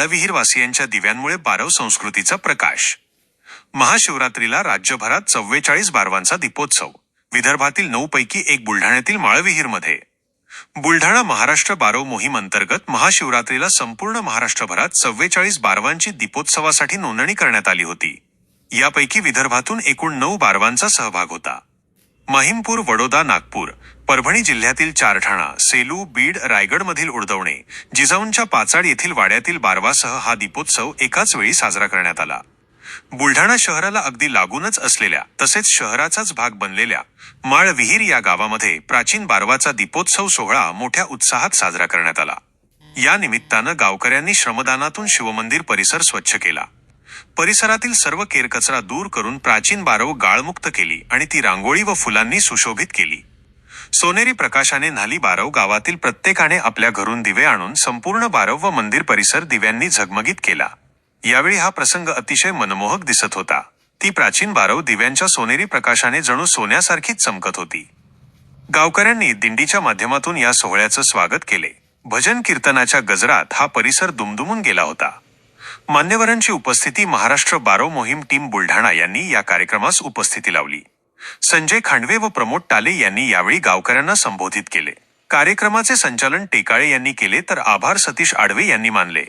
काळविहीरवासियांच्या दिव्यांमुळे बारव संस्कृतीचा प्रकाश. महाशिवरात्रीला राज्यभरात चव्वेचाळीस बारवांचा दीपोत्सव. विदर्भातील नऊ पैकी एक बुलढाण्यातील माळविहीरमध्ये. बुलढाणा महाराष्ट्र बारव मोहीम अंतर्गत महाशिवरात्रीला संपूर्ण महाराष्ट्रभरात चव्वेचाळीस बारवांची दीपोत्सवासाठी नोंदणी करण्यात आली होती. यापैकी विदर्भातून एकूण नऊ बारवांचा सहभाग होता. माहीमपूर वडोदा नागपूर परभणी जिल्ह्यातील चारठाणा सेलू बीड रायगडमधील उडदवणे जिजाऊंच्या पाचाड येथील वाड्यातील बारवासह हा दीपोत्सव एकाच वेळी साजरा करण्यात आला. बुलढाणा शहराला अगदी लागूनच असलेल्या तसेच शहराचाच भाग बनलेल्या माळविहीर या गावामध्ये प्राचीन बारवाचा दीपोत्सव सोहळा मोठ्या उत्साहात साजरा करण्यात आला. या निमित्तानं गावकऱ्यांनी श्रमदानातून शिवमंदिर परिसर स्वच्छ केला. परिसरातील सर्व केरकचरा दूर करून प्राचीन बारव गाळमुक्त केली आणि ती रांगोळी व फुलांनी सुशोभित केली. सोनेरी प्रकाशाने न्हाली बारव गावातील प्रत्येकाने आपल्या घरून दिवे आणून संपूर्ण बारव व मंदिर परिसर दिव्यांनी झगमगीत केला. यावेळी हा प्रसंग अतिशय मनमोहक दिसत होता. ती प्राचीन बारव दिव्यांच्या सोनेरी प्रकाशाने जणू सोन्यासारखीच चमकत होती. गावकऱ्यांनी दिंडीच्या माध्यमातून या सोहळ्याचं स्वागत केले. भजन कीर्तनाच्या गजरात हा परिसर दुमदुमून गेला होता. मान्यवरांची उपस्थिती महाराष्ट्र बारो मोहीम टीम बुलढाणा यांनी या कार्यक्रमास उपस्थिती लावली. संजय खांडवे व प्रमोद टाले यांनी यावेळी गावकऱ्यांना संबोधित केले. कार्यक्रमाचे संचालन टेकाळे यांनी केले तर आभार सतीश आडवे यांनी मानले.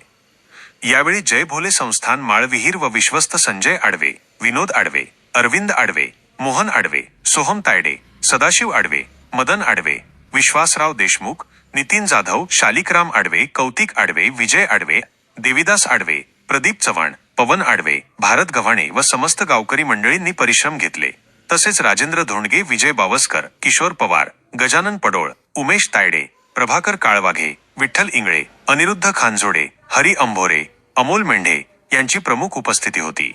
यावेळी जय भोले संस्थान माळविहीर व विश्वस्त संजय आडवे विनोद आडवे अरविंद आडवे मोहन आडवे सोहम तायडे सदाशिव आडवे मदन आडवे विश्वासराव देशमुख नितीन जाधव शालिकराम आडवे कौतिक आडवे विजय आडवे देविदास आडवे प्रदीप चव्हाण पवन आडवे भारत गव्हाणे व समस्त गावकरी मंडळींनी परिश्रम घेतले. तसेच राजेंद्र धोंडगे विजय बावस्कर किशोर पवार गजानन पडोळ उमेश तायडे प्रभाकर काळवाघे विठ्ठल इंगळे अनिरुद्ध खानझोडे हरी अंभोरे अमोल मेंढे यांची प्रमुख उपस्थिती होती.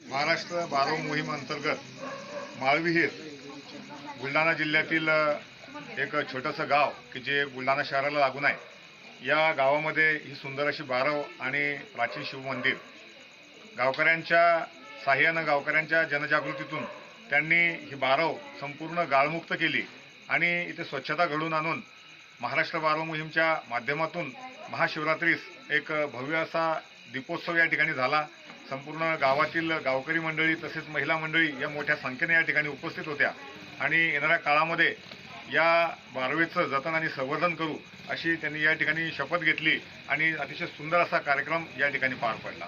महाराष्ट्र बारो मोहीम अंतर्गत माळविहीर बुलढाणा जिल्ह्यातील एक छोटंसं गाव की जे बुलढाणा शहराला लागून आहे या गावामध्ये ही सुंदर अशी बारव आणि प्राचीन शिवमंदिर गावकऱ्यांच्या साह्यानं गावकऱ्यांच्या जनजागृतीतून त्यांनी ही बारव संपूर्ण गाळमुक्त केली आणि इथे स्वच्छता घडून आणून महाराष्ट्र बारव मोहीमच्या माध्यमातून महाशिवरात्रीस एक भव्य असा दीपोत्सव या ठिकाणी झाला. संपूर्ण गावातील गावकरी मंडळी तसेच महिला मंडळी या मोठ्या संख्येने या ठिकाणी उपस्थित होत्या आणि येणाऱ्या काळामध्ये या बारवेचं जतन आणि संवर्धन करू अशी त्यांनी या ठिकाणी शपथ घेतली आणि अतिशय सुंदर असा कार्यक्रम या ठिकाणी पार पडला.